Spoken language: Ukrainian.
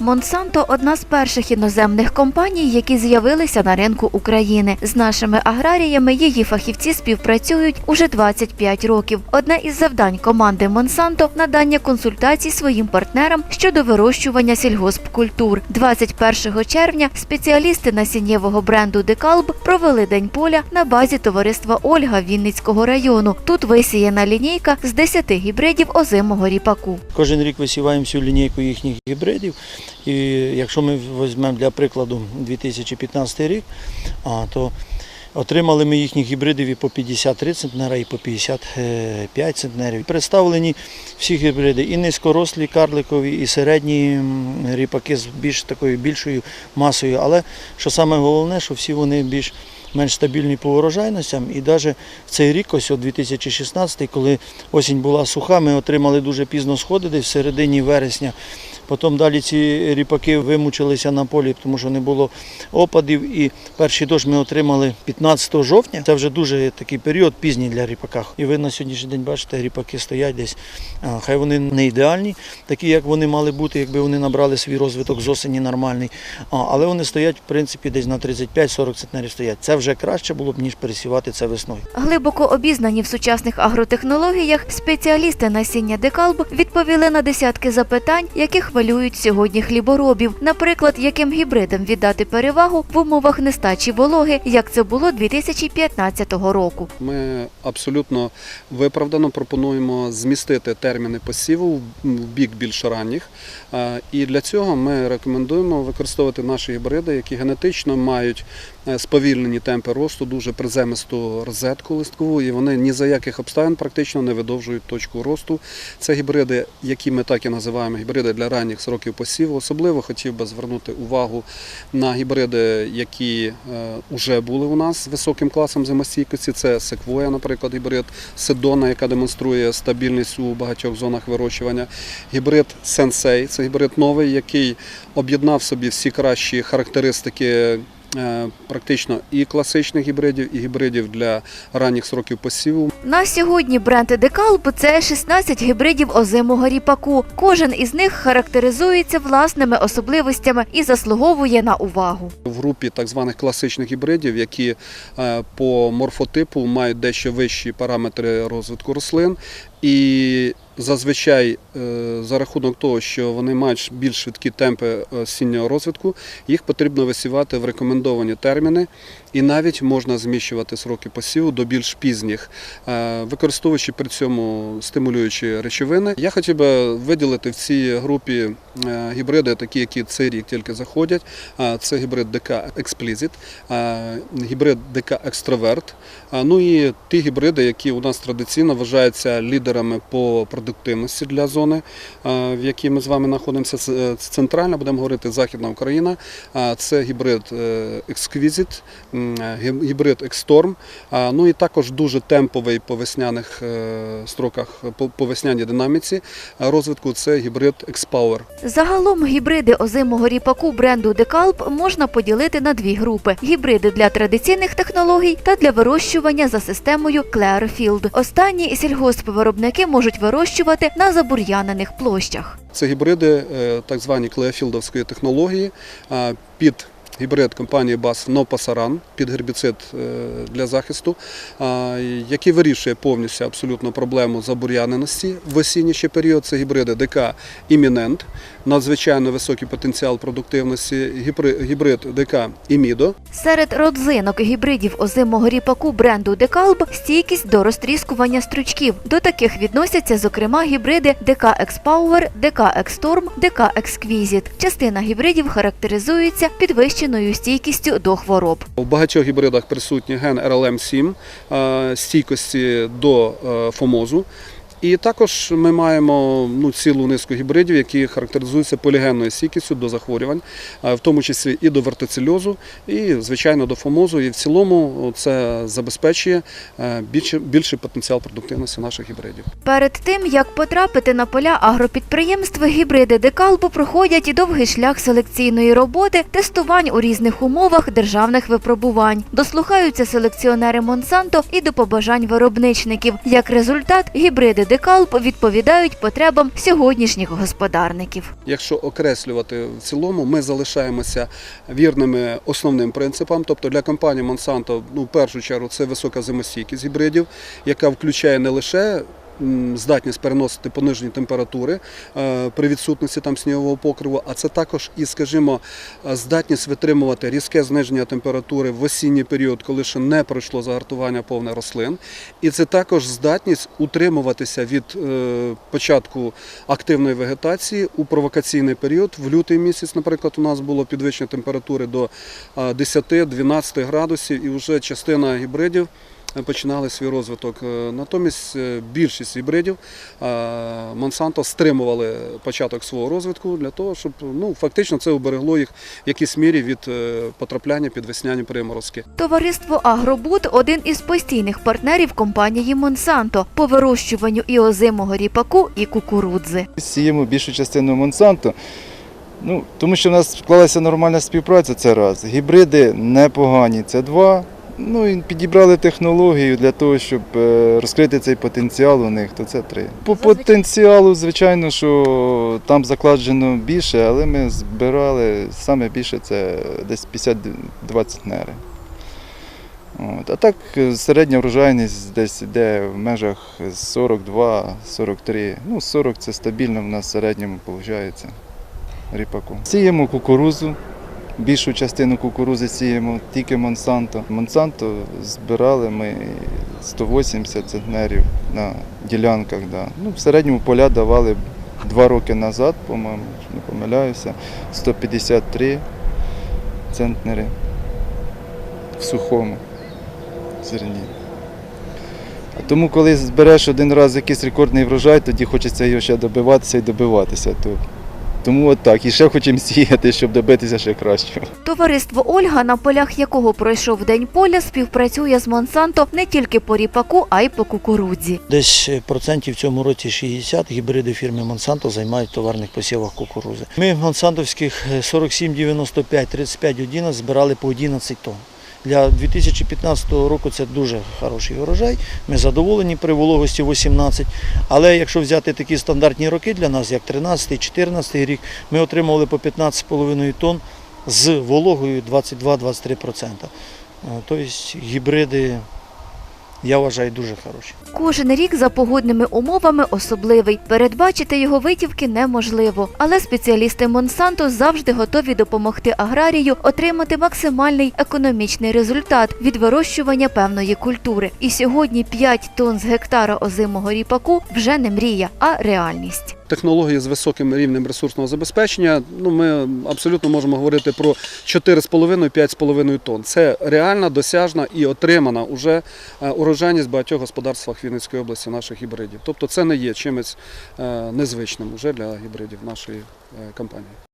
Монсанто одна з перших іноземних компаній, які з'явилися на ринку України. З нашими аграріями її фахівці співпрацюють уже 25 років. Одне із завдань команди Монсанто надання консультацій своїм партнерам щодо вирощування сільгоспкультур. 21 червня спеціалісти насіннєвого бренду Декалб провели день поля на базі товариства Ольга Вінницького району. Тут висіяна лінійка з 10 гібридів озимого ріпаку. Кожен рік висіваємо всю лінійку їхніх гібридів. І якщо ми візьмемо для прикладу 2015 рік, то отримали ми їхніх гібридів і по 53 центнера, і по 55 центнерів. Представлені всі гібриди, і низькорослі карликові, і середні ріпаки з більш такою більшою масою. Але що саме головне, що всі вони більш менш стабільні по урожайностям. І навіть в цей рік, ось от 2016, коли осінь була суха, ми отримали дуже пізно сходи, десь в середині вересня. Потім далі ці ріпаки вимучилися на полі, тому що не було опадів. І перший дощ ми отримали 15 жовтня. Це вже дуже такий період пізній для ріпака. І ви на сьогоднішній день бачите, ріпаки стоять десь. Хай вони не ідеальні, такі як вони мали бути, якби вони набрали свій розвиток з осені нормальний. Але вони стоять, в принципі, десь на 35-40 центнерів стоять. Це вже краще було б, ніж пересівати це весною. Глибоко обізнані в сучасних агротехнологіях, спеціалісти насіння Декалб відповіли на десятки запитань, які хвилюють сьогодні хліборобів. Наприклад, яким гібридам віддати перевагу в умовах нестачі вологи, як це було 2015 року. Ми абсолютно виправдано пропонуємо змістити терміни посіву в бік більш ранніх. І для цього ми рекомендуємо використовувати наші гібриди, які генетично мають сповільнені темпи росту, дуже приземисту розетку листкову, і вони ні за яких обставин практично не видовжують точку росту. Це гібриди, які ми так і називаємо гібриди для ранніх сроків посіву. Особливо хотів би звернути увагу на гібриди, які вже були у нас з високим класом зимостійкості. Це секвоя, наприклад, гібрид Седона, яка демонструє стабільність у багатьох зонах вирощування. Гібрид Сенсей це гібрид новий, який об'єднав собі всі кращі характеристики. Е, Практично і класичних гібридів, і гібридів для ранніх сроків посіву. На сьогодні бренд Декалб це 16 гібридів озимого ріпаку. Кожен із них характеризується власними особливостями і заслуговує на увагу. В групі так званих класичних гібридів, які е, по морфотипу мають дещо вищі параметри розвитку рослин, і зазвичай е, за рахунок того, що вони мають більш швидкі темпи осіннього розвитку, їх потрібно висівати в рекомендовані терміни, і навіть можна зміщувати сроки посіву до більш пізніх, е, використовуючи при цьому стимулюючі речовини. Я хотів би виділити в цій групі е, гібриди, такі, які цей рік тільки заходять. Це гібрид ДК Explicit, а, гібрид ДК а, ну і ті гібриди, які у нас традиційно вважаються лідерами по продуктивності для зони, в якій ми з вами знаходимося. Це е, центральна, будемо говорити, Західна Україна. Це гібрид е, гі- гібрид Xstorm, а, ну і також дуже темповий по весняних е, строках, по- весняній динаміці е, розвитку. Це гібрид Xpower. Загалом гібриди озимого ріпаку бренду Декалб можна поділити на дві групи: гібриди для традиційних технологій та для вирощування за системою Clearfield. Останні сільгоспвиробники можуть вирощувати на забур'янених площах. Це гібриди е, так звані клеофілдовської технології під гібрид компанії Бас Нопасаран під гербіцид е, для захисту, який вирішує повністю абсолютно проблему забур'яненості в осінній період. Це гібриди ДК Імінент, надзвичайно високий потенціал продуктивності, гібри- гібрид ДК Імідо. Серед родзинок гібридів озимого ріпаку бренду Декалб стійкість до розтріскування стручків. До таких відносяться, зокрема, гібриди ДК Xpower, ДК Xstorm, ДК Exquisite. Частина гібридів характеризується підвищеною стійкістю до хвороб. У багатьох гібридах присутній ген RLM7 е, стійкості до е, фомозу. І також ми маємо ну, цілу низку гібридів, які характеризуються полігенною стійкістю до захворювань, е, в тому числі і до вертицельозу, і, звичайно, до фомозу. І в цілому це забезпечує е, більше- більший потенціал продуктивності наших гібридів. Перед тим як потрапити на поля агропідприємств, гібриди Декалбу проходять і довгий шлях селекційної роботи, тестувань у різних умовах державних випробувань. Дослухаються селекціонери Монсанто і до побажань виробничників. Як результат, гібриди гібриди відповідають потребам сьогоднішніх господарників. Якщо окреслювати в цілому, ми залишаємося вірними основним принципам. Тобто для компанії Monsanto, ну, в першу чергу, це висока зимостійкість гібридів, яка включає не лише здатність переносити понижені температури е, при відсутності там снігового покриву, а це також і, скажімо, е, здатність витримувати різке зниження температури в осінній період, коли ще не пройшло загартування повне рослин. І це також здатність утримуватися від е, початку активної вегетації у провокаційний період. В лютий місяць, наприклад, у нас було підвищення температури до е, 10-12 градусів, і вже частина гібридів починали свій розвиток. Е, Натомість е, більшість гібридів е, Монсанто стримували початок свого розвитку для того, щоб ну, фактично це уберегло їх в якійсь мірі від потрапляння під весняні приморозки. Товариство Агробут один із постійних партнерів компанії Монсанто по вирощуванню і озимого ріпаку і кукурудзи. Сіємо більшу частину Монсанто. Ну, тому що в нас склалася нормальна співпраця, це раз. Гібриди непогані, це два. Ну і підібрали технологію для того, щоб е, розкрити цей потенціал у них, то це три. По потенціалу, звичайно, що там закладено більше, але ми збирали саме більше це десь 50-20 нери. От. А так е, середня врожайність десь йде в межах 42-43. Ну, 40 це стабільно в нас в середньому виходить ріпаку. Сіємо кукурузу. Більшу частину кукурузи сіємо тільки Монсанто. Монсанто збирали ми 180 центнерів на ділянках. Да. Ну, в середньому поля давали два роки назад, по-моєму, не помиляюся, 153 центнери в сухому зерні. Тому, коли збереш один раз якийсь рекордний врожай, тоді хочеться його ще добиватися і добиватися. То, тому от так. І ще хочемо сіяти, щоб добитися ще кращого. Товариство Ольга, на полях якого пройшов день поля, співпрацює з Монсанто не тільки по ріпаку, а й по кукурудзі. Десь е, процентів в цьому році 60 гібриди фірми Монсанто займають в товарних посівах кукурузи. Ми монсантовських е, 47, 95, 35, 11 збирали по 11 тонн. Для 2015 року це дуже хороший урожай. Ми задоволені при вологості 18. Але якщо взяти такі стандартні роки для нас, як 13-14 рік, ми отримували по 15,5 тонн з вологою 22-23%. Е, Тобто гібриди, я вважаю, дуже хороші. Кожен рік за погодними умовами особливий. Передбачити його витівки неможливо. Але спеціалісти Монсанто завжди готові допомогти аграрію отримати максимальний економічний результат від вирощування певної культури. І сьогодні 5 тонн з гектара озимого ріпаку вже не мрія, а реальність. Технології з високим рівнем ресурсного забезпечення, ну ми абсолютно можемо говорити про 4,5-5,5 тонн. Це реальна, досяжна і отримана уже е, урожайність багатьох господарствах Вінницької області наших гібридів. Тобто це не є чимось е, незвичним уже для гібридів нашої е, компанії.